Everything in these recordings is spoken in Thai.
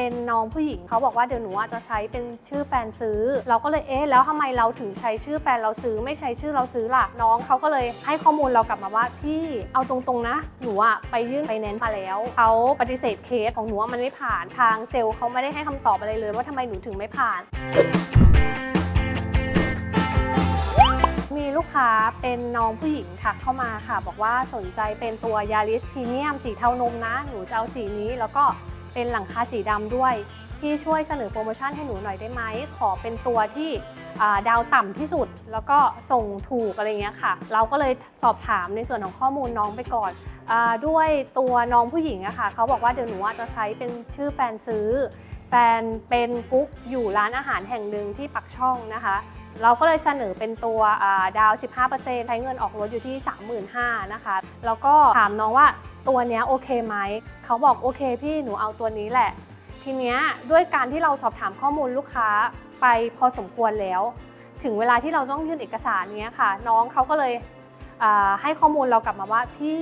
เป็นน้องผู้หญิง เขาบอกว่าเดี๋ยวหนูอาจจะใช้เป็นชื่อแฟนซื้อ เราก็เลยเอ๊ะแล้วทำไมเราถึงใช้ชื่อแฟนเราซื้อไม่ใช้ชื่อเราซื้อล่ะน้องเขาก็เลยให้ข้อมูลเรากลับมาว่าพี่เอาตรงๆนะ หนูอะไปยื่นไฟแนนซ์มาแล้วเขาปฏิเสธเคสของหนูว่ามันไม่ผ่านทางเซลล์เขาไม่ได้ให้คำตอบอะไรเลยว่าทำไมหนูถึงไม่ผ่านมีลูกค้าเป็นน้องผู้หญิงทักเข้ามาค่ะ บอกว่าสนใจเป็นตัวยาริสพรีเมียมสีเทานมนะ หนูจะเอาสีนี้แล้วก็ เป็นหลังคาสีดำด้วย พี่ช่วยเสนอโปรโมชั่นให้หนูหน่อยได้ไหม ขอเป็นตัวที่ดาวต่ำที่สุดแล้วก็ส่งถูกอะไรเงี้ยค่ะ เราก็เลยสอบถามในส่วนของข้อมูลน้องไปก่อนอด้วยตัวน้องผู้หญิงอะค่ะเขาบอกว่าเดี๋ยวหนูจะใช้เป็นชื่อแฟนซื้อ แฟนเป็นกุ๊กอยู่ร้านอาหารแห่งหนึ่งที่ปักช่องนะคะ เราก็เลยเสนอเป็นตัวดาว 15%ใช้เงินออกรถอยู่ที่ 35,000นะคะแล้วก็ถามน้องว่า ตัวเนี้ยโอเคไหม เขาบอกโอเคพี่หนูเอาตัวนี้แหละ ทีเนี้ยด้วยการที่เราสอบถามข้อมูลลูกค้าไปพอสมควรแล้ว ถึงเวลาที่เราต้องยื่นเอกสารเนี้ยค่ะ น้องเขาก็เลยให้ข้อมูลเรากลับมาว่าพี่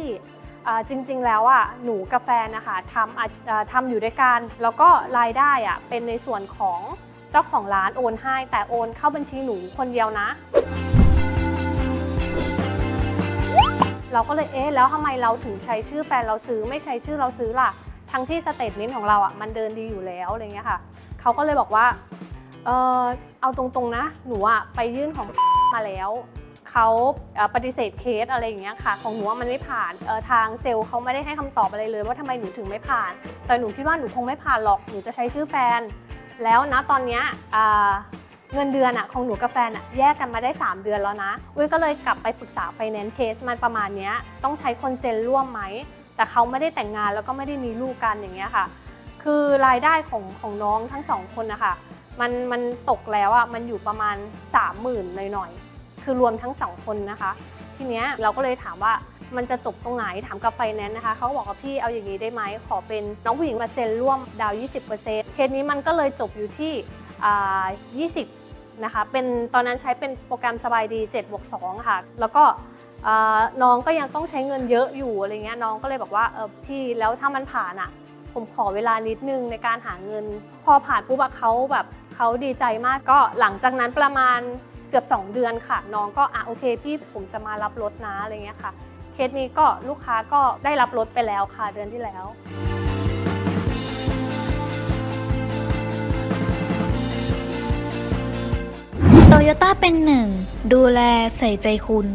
จริงๆ แล้วอะหนูกับแฟนะคะทำทำอยู่ด้วยกันแล้วก็รายได้อะเป็นในส่วนของเจ้าของร้านโอนให้แต่โอนเข้าบัญชีหนูคนเดียวนะ เราก็เลยเอ๊ะแล้วทำไมเราถึงใช้ชื่อแฟนเราซื้อไม่ใช้ชื่อเราซื้อล่ะ ทั้งที่สเตทเมนต์ของเราอะมันเดินดีอยู่แล้วอะไรเงี้ยค่ะเขาก็เลยบอกว่าเออเอาตรงๆนะ หนูอะไปยื่นของมาแล้วเขาปฏิเสธเคสอะไรอย่างเงี้ยค่ะ ของหนูมันไม่ผ่านทางเซลล์เขาไม่ได้ให้คำตอบอะไรเลย ว่าทำไมหนูถึงไม่ผ่าน แต่หนูคิดว่าหนูคงไม่ผ่านหรอกหนูจะใช้ชื่อแฟน แล้วนะตอนเนี้ย เงินเดือนอะของหนูกับแฟนอะแยกกันมาได้ 3 เดือนแล้วนะอุ้ยก็เลยกลับไปปรึกษาไฟแนนซ์เคสมันประมาณเนี้ยต้องใช้คนเซ็นร่วมไหม แต่เขาไม่ได้แต่งงานแล้วก็ไม่ได้มีลูกกันอย่างเงี้ยค่ะ คือรายได้ของของน้องทั้งสองคนนะคะมันมันตกแล้วอะมันอยู่ประมาณ 30,000หน่อยๆคือรวมทั้งสองคนนะคะ ทีเนี้ยเราก็เลยถามว่ามันจะตกตรงไหนถามกับไฟแนนซ์นะคะเขาบอกว่าพี่เอาอย่างนี้ได้ไหมขอเป็นน้องผู้หญิงมาเซ็นร่วมดาว 20%เคสนี้มันก็เลยจบอยู่ที่ 20 นะคะ เป็นตอนนั้นใช้เป็นโปรแกรมสบายดี7บวก2ค่ะ แล้วก็น้องก็ยังต้องใช้เงินเยอะอยู่อะไรเงี้ยน้องก็เลยบอกว่าเออพี่แล้วถ้ามันผ่านอะ ผมขอเวลานิดนึงในการหาเงิน พอผ่านปุ๊บเขาแบบเขาดีใจมากก็หลังจากนั้นประมาณเกือบ 2 เดือนค่ะ น้องก็อะโอเค พี่ผมจะมารับรถนะอะไรเงี้ยค่ะ เคสนี้ก็ลูกค้าก็ได้รับรถไปแล้วค่ะเดือนที่แล้ว โตโยต้าเป็นหนึ่ง ดูแลใส่ใจคุณ